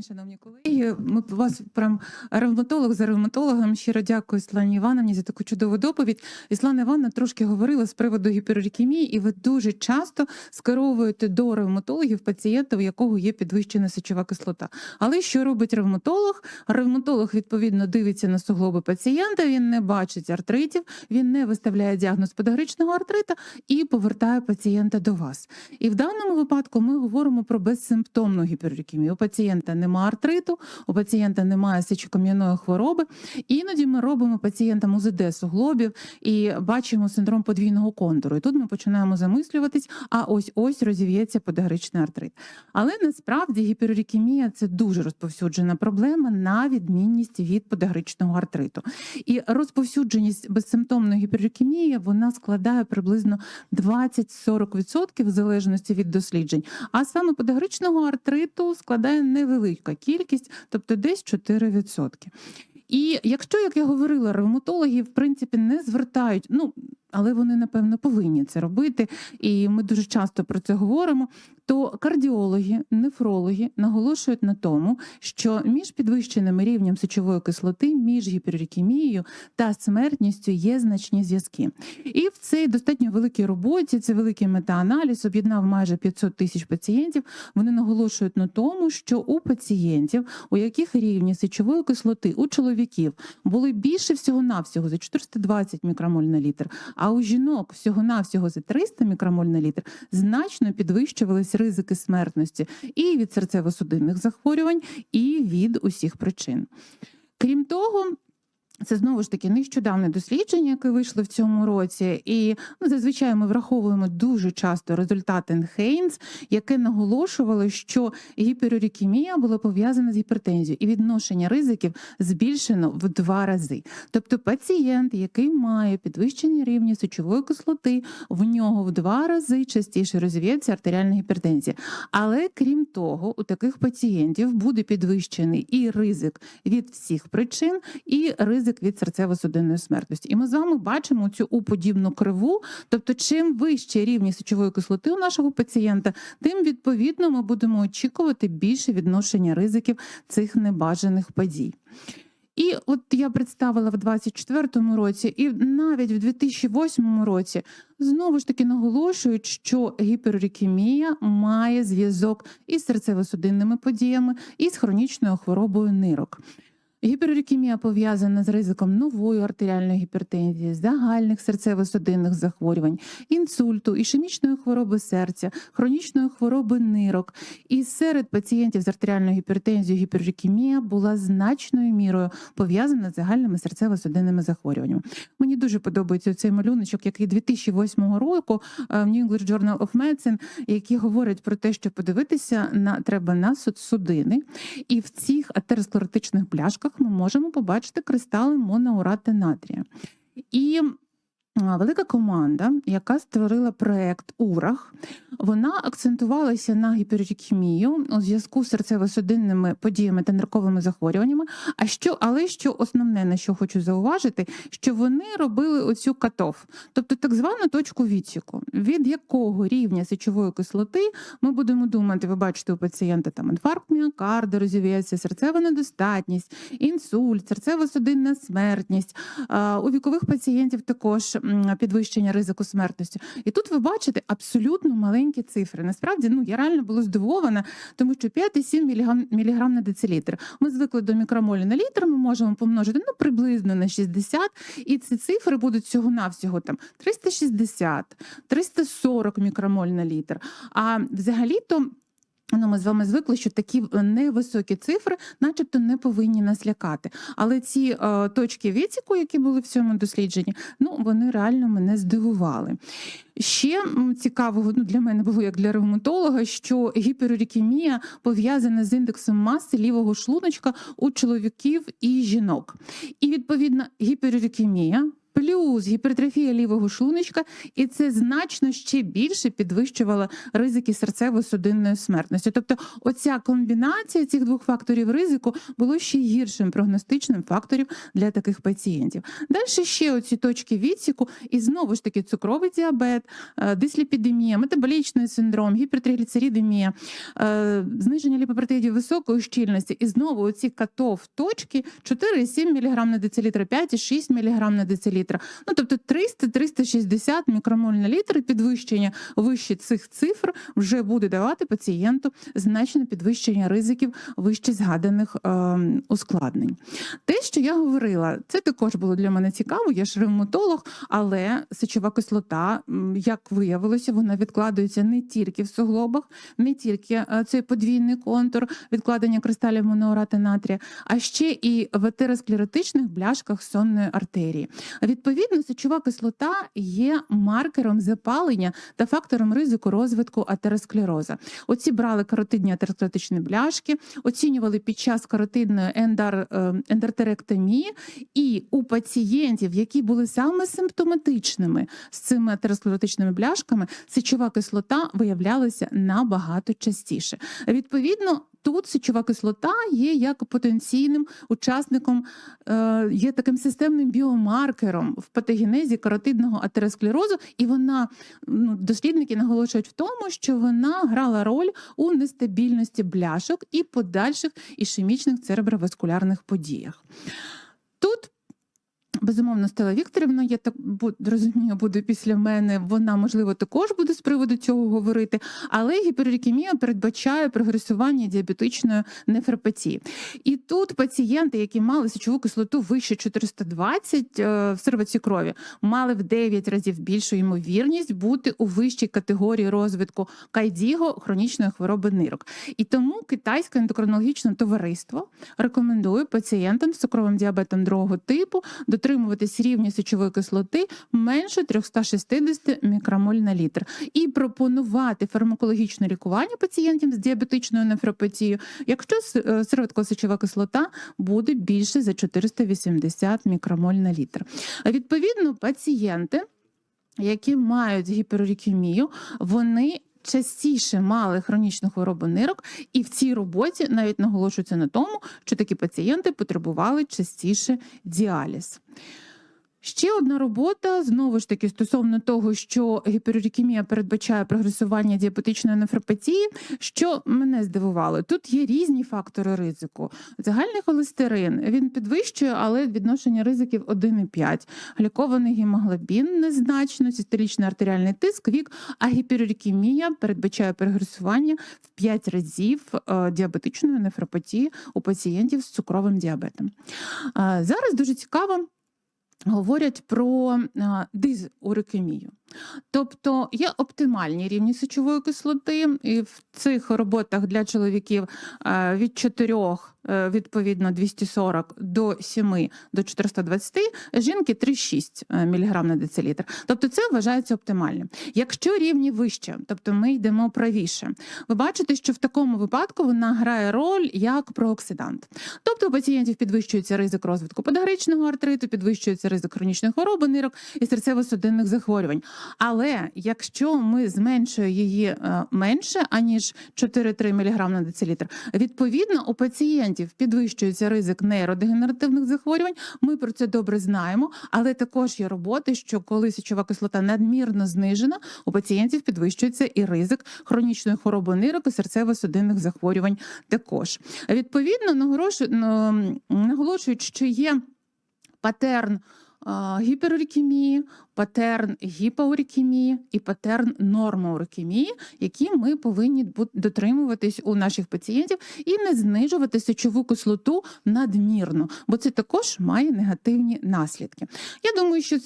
день, шановні колеги. Ми вас прям ревматолог за ревматологом. Щиро дякую Світлані Івановні за таку чудову доповідь. І Світлана Івановна трошки говорила з приводу гіперурікемії, і ви дуже часто скеровуєте до ревматологів пацієнта, у якого є підвищена сечова кислота. Але що робить ревматолог? Ревматолог відповідно дивиться на суглоби пацієнта. Він не бачить артритів, він не виставляє діагноз подагричного артрита і повертає пацієнта до вас. І в даному випадку ми говоримо про безсимптомну гіперурікемію. У пацієнта немає артриту, у пацієнта немає сечокам'яної хвороби. Іноді ми робимо пацієнтам УЗД суглобів і бачимо синдром подвійного контуру. І тут ми починаємо замислюватись, а ось ось розів'ється подагричний артрит. Але насправді гіперурікемія це дуже розповсюджена проблема на відмінність від подагричного артриту. І розповсюдженість безсимптомної гіперурікемії вона складає приблизно 20-40% в залежності від досліджень. А саме подагричного артриту складає невелика кількість, тобто десь 4%. І якщо, як я говорила, ревматологи в принципі не звертають, ну але вони напевно повинні це робити, і ми дуже часто про це говоримо. То кардіологи, нефрологи наголошують на тому, що між підвищеним рівнем сечової кислоти, між гіперурікемією та смертністю є значні зв'язки. І в цій достатньо великій роботі, це великий метааналіз, об'єднав майже 500 тисяч пацієнтів. Вони наголошують на тому, що у пацієнтів, у яких рівні сечової кислоти у чоловіків були більше всього-навсього за 420 мікромоль на літр, а у жінок всього-навсього за 300 мікромоль на літр значно підвищувалися ризики смертності і від серцево-судинних захворювань, і від усіх причин. Крім того, це знову ж таки нещодавне дослідження, яке вийшло в цьому році, і ну, зазвичай ми враховуємо дуже часто результати Хейнс, яке наголошувало, що гіперурікемія була пов'язана з гіпертензією, і відношення ризиків збільшено в два рази. Тобто, пацієнт, який має підвищені рівні сечової кислоти, в нього в два рази частіше розвіється артеріальна гіпертензія. Але крім того, у таких пацієнтів буде підвищений і ризик від всіх причин, і ризик від серцево-судинної смертності. І ми з вами бачимо цю уподібну криву. Тобто, чим вище рівні сечової кислоти у нашого пацієнта, тим відповідно ми будемо очікувати більше відношення ризиків цих небажаних подій. І от я представила в 24-му році, і навіть в 2008 році знову ж таки наголошують, що гіперурікемія має зв'язок із серцево-судинними подіями і з хронічною хворобою нирок. Гіперурікемія пов'язана з ризиком нової артеріальної гіпертензії, загальних серцево-судинних захворювань, інсульту, ішемічної хвороби серця, хронічної хвороби нирок. І серед пацієнтів з артеріальною гіпертензією гіперурікемія була значною мірою пов'язана з загальними серцево-судинними захворюваннями. Мені дуже подобається цей малюночок, який 2008 року е, в New English Journal of Medicine, який говорить про те, що подивитися на треба на судини, і в цих атеросклеротичних пляшках ми можемо побачити кристали моноурати натрія. І велика команда, яка створила проект УРАХ, вона акцентувалася на гіперікемію у зв'язку з серцево-судинними подіями та нирковими захворюваннями. А що, але що основне, на що хочу зауважити, що вони робили оцю катов, тобто так звану точку відсіку, від якого рівня сечової кислоти ми будемо думати, ви бачите у пацієнта там інфаркт міокарда, розів'ється, серцева недостатність, інсульт, серцево-судинна смертність. У вікових пацієнтів також підвищення ризику смертності. І тут ви бачите абсолютно маленькі цифри. Насправді, ну я реально була здивована, тому що 5,7 міліграм, міліграм на децилітр. Ми звикли до мікромолі на літр, ми можемо помножити ну приблизно на 60, і ці цифри будуть всього-навсього там 360, 340 мікромоль на літр. А взагалі-то. Ну, ми з вами звикли, що такі е, невисокі цифри, начебто, не повинні нас лякати. Але ці е, точки відсіку, які були в цьому дослідженні, ну вони реально мене здивували. Ще цікавого ну, для мене було як для ревматолога, що гіперурікемія пов'язана з індексом маси лівого шлуночка у чоловіків і жінок. І відповідно гіперурікемія плюс гіпертрофія лівого шлуночка, і це значно ще більше підвищувало ризики серцево-судинної смертності. Тобто, оця комбінація цих двох факторів ризику було ще гіршим прогностичним фактором для таких пацієнтів. Далі ще оці точки відсіку, і знову ж таки цукровий діабет, е, дисліпідемія, метаболічний синдром, гіпертригліцеридемія, е, зниження ліпопротеїдів високої щільності, і знову оці катов точки 4,7 мг на децилітр, 5,6 мг на децилітр. Ну тобто 300-360 мікромоль на літр підвищення вище цих цифр вже буде давати пацієнту значне підвищення ризиків вище згаданих е, ускладнень. Те, що я говорила, це також було для мене цікаво. Я ж ревматолог, але сечова кислота, як виявилося, вона відкладається не тільки в суглобах, не тільки е, цей подвійний контур відкладення кристалів моноорати натрія, а ще і в атеросклеротичних бляшках сонної артерії. Відповідно, сечова кислота є маркером запалення та фактором ризику розвитку атеросклероза. Оці брали каротидні атеросклеротичні бляшки, оцінювали під час каротидної ендар, е, ендартеректомії, і у пацієнтів, які були саме симптоматичними з цими атеросклеротичними бляшками, сечова кислота виявлялася набагато частіше. Відповідно, тут сечова кислота є як потенційним учасником, е, є таким системним біомаркером в патогенезі каротидного атеросклерозу, і вона ну, дослідники наголошують в тому, що вона грала роль у нестабільності бляшок і подальших ішемічних цереброваскулярних подіях. Тут Безумовно, Стела Вікторівна, я так розумію, буде після мене. Вона, можливо, також буде з приводу цього говорити. Але гіперлікемія передбачає прогресування діабетичної нефропатії. І тут пацієнти, які мали сечову кислоту вище 420 е, в сервиці крові, мали в 9 разів більшу ймовірність бути у вищій категорії розвитку кайдіго хронічної хвороби нирок. І тому китайське ендокринологічне товариство рекомендує пацієнтам з цукровим діабетом другого типу дотримуватись рівня сечової кислоти менше 360 мікромоль на літр і пропонувати фармакологічне лікування пацієнтів з діабетичною нефропатією, якщо сироваткова кислота буде більше за 480 мікромоль на літр. Відповідно, пацієнти, які мають гіперурікемію, вони частіше мали хронічну хворобу нирок, і в цій роботі навіть наголошується на тому, що такі пацієнти потребували частіше діаліз. Ще одна робота знову ж таки стосовно того, що гіперурікемія передбачає прогресування діабетичної нефропатії, що мене здивувало. Тут є різні фактори ризику. Загальний холестерин він підвищує, але відношення ризиків 1,5. Глікований гемоглобін незначно, систолічний артеріальний тиск, вік, а гіперурікемія передбачає прогресування в 5 разів е, діабетичної нефропатії у пацієнтів з цукровим діабетом. Зараз дуже цікаво говорять про а, дизурикемію. Тобто є оптимальні рівні сечової кислоти, і в цих роботах для чоловіків від 4 е, відповідно 240 до 7 до 420, жінки 3,6 мг на децилітр. Тобто це вважається оптимальним. Якщо рівні вище, тобто ми йдемо правіше, ви бачите, що в такому випадку вона грає роль як прооксидант. Тобто у пацієнтів підвищується ризик розвитку подагричного артриту, підвищується ризик хронічної хвороби нирок і серцево-судинних захворювань. Але якщо ми зменшуємо її е, менше аніж 4-3 мг на децилітр, відповідно у пацієнтів підвищується ризик нейродегенеративних захворювань. Ми про це добре знаємо, але також є роботи, що коли сечова кислота надмірно знижена, у пацієнтів підвищується і ризик хронічної хвороби нирок і серцево-судинних захворювань. Також відповідно наголошують, що є патерн гіперурікемії, патерн гіпоурікемії і патерн нормоурікемії, які ми повинні дотримуватись у наших пацієнтів і не знижувати сечову кислоту надмірно, бо це також має негативні наслідки. Я думаю, що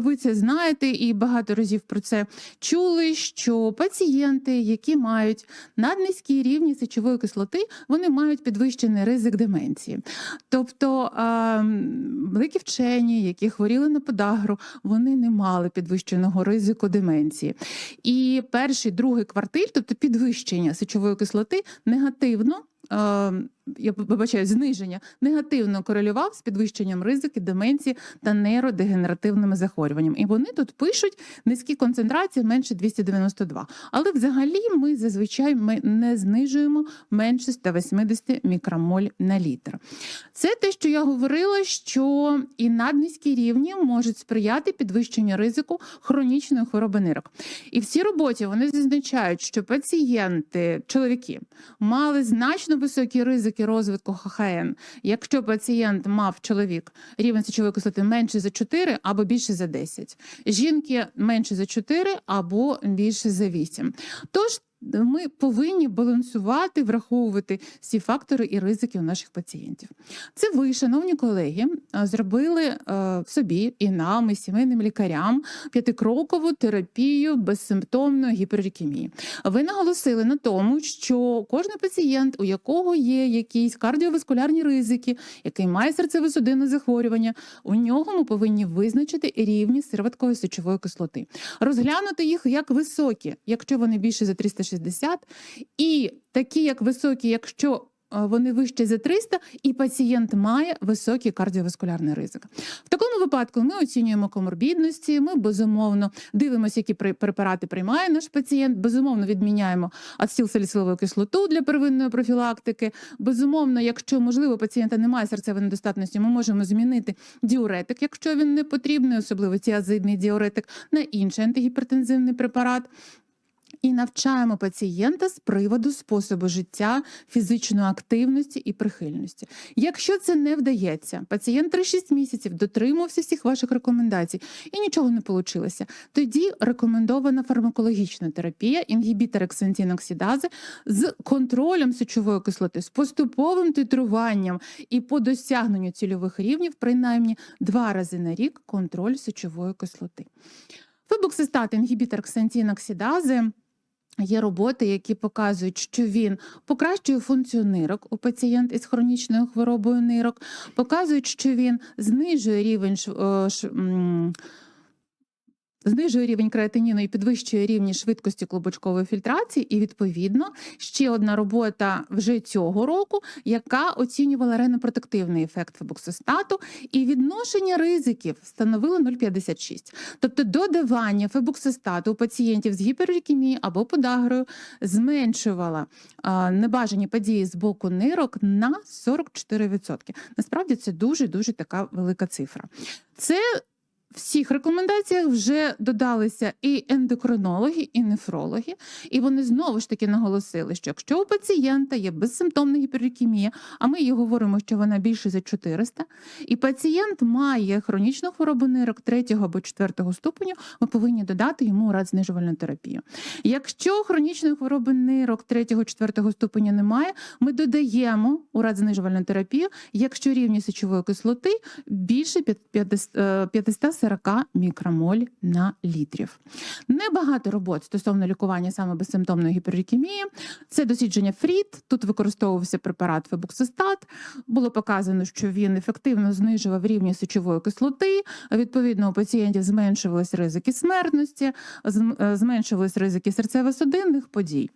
ви це знаєте і багато разів про це чули. Що пацієнти, які мають наднизькі рівні сечової кислоти, вони мають підвищений ризик деменції. Тобто великі вчені, які хворіли на подагру, вони не мали підвищеного ризику деменції. І перший, другий квартиль, тобто підвищення сечової кислоти, негативно. Я вибачаю, зниження негативно корелював з підвищенням ризики деменції та нейродегенеративними захворюваннями. І вони тут пишуть низькі концентрації менше 292. Але взагалі ми зазвичай ми не знижуємо менше 180 мікромоль на літр. Це те, що я говорила, що і наднизькі рівні можуть сприяти підвищенню ризику хронічної хвороби нирок. І в цій роботі вони зазначають, що пацієнти, чоловіки, мали значно високі ризики розвитку ХХН, якщо пацієнт мав чоловік рівень сечової кислоти менше за 4 або більше за 10. Жінки менше за 4 або більше за 8. Тож ми повинні балансувати, враховувати всі фактори і ризики у наших пацієнтів. Це ви, шановні колеги, зробили собі і нам, і сімейним лікарям п'ятикрокову терапію безсимптомної гіперікемії. Ви наголосили на тому, що кожен пацієнт, у якого є якісь кардіоваскулярні ризики, який має серцево-судинне захворювання, у нього ми повинні визначити рівні сироваткової сечової кислоти, розглянути їх як високі, якщо вони більше за 360, і такі як високі, якщо е, вони вище за 300, і пацієнт має високий кардіоваскулярний ризик. В такому випадку ми оцінюємо коморбідності, ми безумовно дивимося, які препарати приймає наш пацієнт. Безумовно, відміняємо ацетилсаліцилову кислоту для первинної профілактики. Безумовно, якщо можливо пацієнта немає серцевої недостатності, ми можемо змінити діуретик, якщо він не потрібний, особливо тіазидний діуретик, на інший антигіпертензивний препарат. І навчаємо пацієнта з приводу способу життя, фізичної активності і прихильності. Якщо це не вдається, пацієнт 3-6 місяців дотримувався всіх ваших рекомендацій і нічого не вийшло, тоді рекомендована фармакологічна терапія, інгібітор ексентіноксидази з контролем сечової кислоти, з поступовим титруванням і по досягненню цільових рівнів, принаймні два рази на рік контроль сечової кислоти. Фебоксистат, інгібітор ксантіноксидази. Є роботи, які показують, що він покращує функцію нирок у пацієнт із хронічною хворобою нирок, показують, що він знижує рівень е, ш- м, Знижує рівень креатиніну і підвищує рівні швидкості клубочкової фільтрації, і відповідно ще одна робота вже цього року, яка оцінювала ренопротективний ефект фебоксистату, і відношення ризиків становило 0,56. Тобто додавання фебоксистату у пацієнтів з гіперікемією або подагрою зменшувало а, небажані події з боку нирок на 44%. Насправді це дуже дуже така велика цифра. Це всіх рекомендаціях вже додалися і ендокринологи, і нефрологи, і вони знову ж таки наголосили, що якщо у пацієнта є безсимптомна гіперікемія, а ми їй говоримо, що вона більше за 400, і пацієнт має хронічну хворобу нирок 3 або 4 ступеню, ми повинні додати йому рад знижувальну терапію. Якщо хронічної хвороби нирок 3-4 ступеня немає, ми додаємо у рад знижувальну терапію, якщо рівні сечової кислоти більше 500 540 мікромоль на літрів. Небагато робот стосовно лікування саме безсимптомної гіперікемії. Це дослідження Фрід. Тут використовувався препарат фебуксистат. Було показано, що він ефективно знижував рівні сечової кислоти. Відповідно, у пацієнтів зменшувались ризики смертності, е, зменшувались ризики серцево-судинних подій.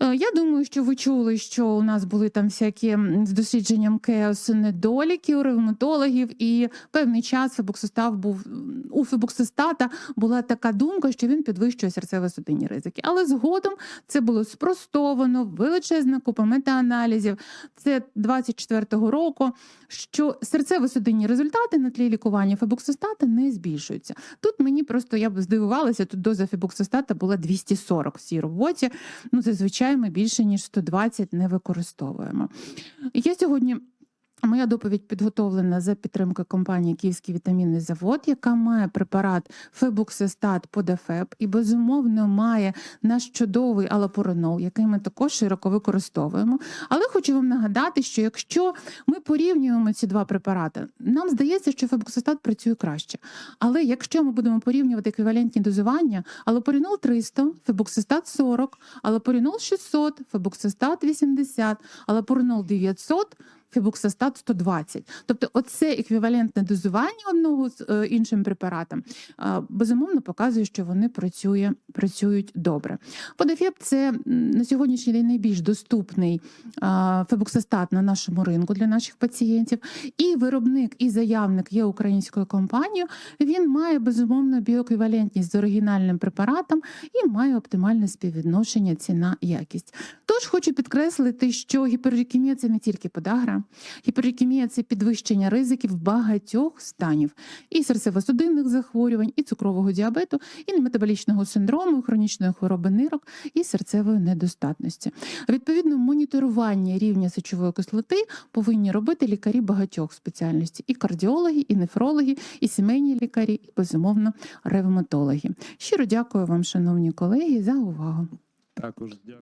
Е, Я думаю, що ви чули, що у нас були там всякі з дослідженням КЕОС недоліки у ревматологів, і певний час фебоксистат був у фебоксистата була така думка, що він підвищує серцево-судинні ризики. Але згодом це було спростовано, величезна купа метааналізів. Це 24-го року, що серцево-судинні результати на тлі лікування фебоксистата не збільшуються. Тут мені просто я б здивувалася, тут доза фебоксистата була 240 в цій роботі. Ну, зазвичай ми більше ніж 120 не використовуємо. Я сьогодні. Моя доповідь підготовлена за підтримки компанії Київський вітамінний завод, яка має препарат Фебуксистат Подефеб і безумовно має наш чудовий алапоронол, який ми також широко використовуємо. Але хочу вам нагадати, що якщо ми порівнюємо ці два препарати, нам здається, що фебуксистат працює краще. Але якщо ми будемо порівнювати еквівалентні дозування, алапорінол 300, фебуксистат 40, алапорінол 600, фебуксистат 80, алапоринол 900, фібуксостат 120. Тобто, оце еквівалентне дозування одного з е, іншим препаратом безумовно показує, що вони працює, працюють добре. Подефєп це на сьогоднішній день найбільш доступний фебуксостат на нашому ринку для наших пацієнтів. І виробник, і заявник є українською компанією. Він має безумовно біоеквівалентність з оригінальним препаратом і має оптимальне співвідношення ціна якість. Тож хочу підкреслити, що гіперікемія це не тільки подагра, гіперікемія це підвищення ризиків багатьох станів і серцево-судинних захворювань, і цукрового діабету, і неметаболічного синдрому, і хронічної хвороби нирок, і серцевої недостатності. Відповідно, моніторування рівня сечової кислоти повинні робити лікарі багатьох спеціальностей: і кардіологи, і нефрологи, і сімейні лікарі, і безумовно ревматологи. Щиро дякую вам, шановні колеги, за увагу. Також дякую.